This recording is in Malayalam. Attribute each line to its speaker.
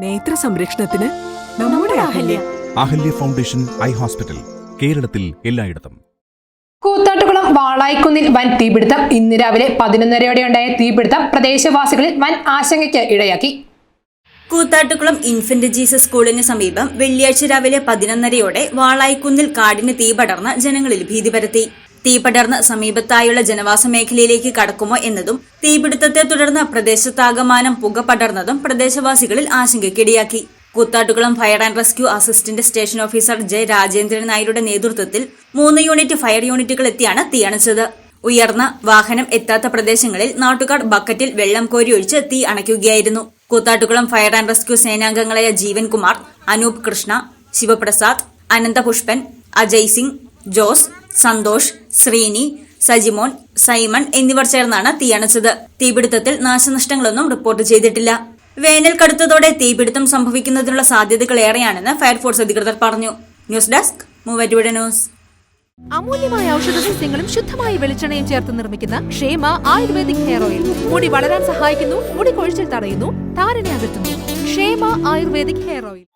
Speaker 1: നേത്ര സംരക്ഷണത്തിന് നമ്മുടെ Ahalya.
Speaker 2: Ahalya. Foundation eye hospital കേരളത്തിൽ എല്ലായിടത്തും.
Speaker 3: കൂത്താട്ടുകുളം വാളായിക്കുന്നിൽ വൻ തീപിടുത്തം. ഇന്ന് രാവിലെ പതിനൊന്നരയോടെയുണ്ടായ തീപിടുത്തം പ്രദേശവാസികളിൽ വൻ ആശങ്കയ്ക്ക് ഇടയാക്കി.
Speaker 4: കൂത്താട്ടുകുളം ഇൻഫന്റ് ജീസസ് സ്കൂളിന് സമീപം വെള്ളിയാഴ്ച രാവിലെ പതിനൊന്നരയോടെ വാളായിക്കുന്നിൽ കാടിന് തീപടർന്ന് ജനങ്ങളിൽ ഭീതി പരത്തി. തീ പടർന്ന് സമീപത്തായുള്ള ജനവാസ മേഖലയിലേക്ക് കടക്കുമോ എന്നതും തീപിടുത്തത്തെ തുടർന്ന് പ്രദേശത്താകമാനം പുക പടർന്നതും പ്രദേശവാസികളിൽ ആശങ്കയ്ക്കിടയാക്കി. Koothattukulam fire and rescue assistant station officer J Rajendran നായരുടെ നേതൃത്വത്തിൽ മൂന്ന് യൂണിറ്റ് ഫയർ യൂണിറ്റുകൾ എത്തിയാണ് തീയണച്ചത് ഉയർന്ന വാഹനം എത്താത്ത പ്രദേശങ്ങളിൽ നാട്ടുകാർ ബക്കറ്റിൽ വെള്ളം കോരിയൊഴിച്ച് തീ അണയ്ക്കുകയായിരുന്നു. കൂത്താട്ടുകുളം ഫയർ ആൻഡ് റെസ്ക്യൂ സേനാംഗങ്ങളായ ജീവൻകുമാർ അനൂപ് കൃഷ്ണ ശിവപ്രസാദ് അനന്തപുഷ്പൻ അജയ് സിംഗ് ജോസ് സന്തോഷ് ശ്രീനി സജിമോൻ സൈമൺ എന്നിവർ ചേർന്നാണ് തീയണച്ചത്. തീപിടുത്തത്തിൽ നാശനഷ്ടങ്ങളൊന്നും റിപ്പോർട്ട് ചെയ്തിട്ടില്ല. വേനൽ കടുത്തതോടെ തീപിടുത്തം സംഭവിക്കുന്നതിനുള്ള സാധ്യതകൾ ഏറെയാണെന്ന് ഫയർഫോഴ്സ് അധികൃതർ പറഞ്ഞു. News desk Muvattupuzha news.
Speaker 5: അമൂല്യമായ ഔഷധ സസ്യങ്ങളും ശുദ്ധമായ വെളിച്ചെണ്ണയും ചേർത്ത് നിർമ്മിക്കുന്ന ക്ഷേമ ആയുർവേദിക് ഹെയർ ഓയിൽ. മുടി വളരാൻ സഹായിക്കുന്നു മുടി കൊഴിച്ചിൽ തടയുന്നു താരനെ അകറ്റുന്നു. ക്ഷേമ ആയുർവേദിക് ഹെയർ ഓയിൽ.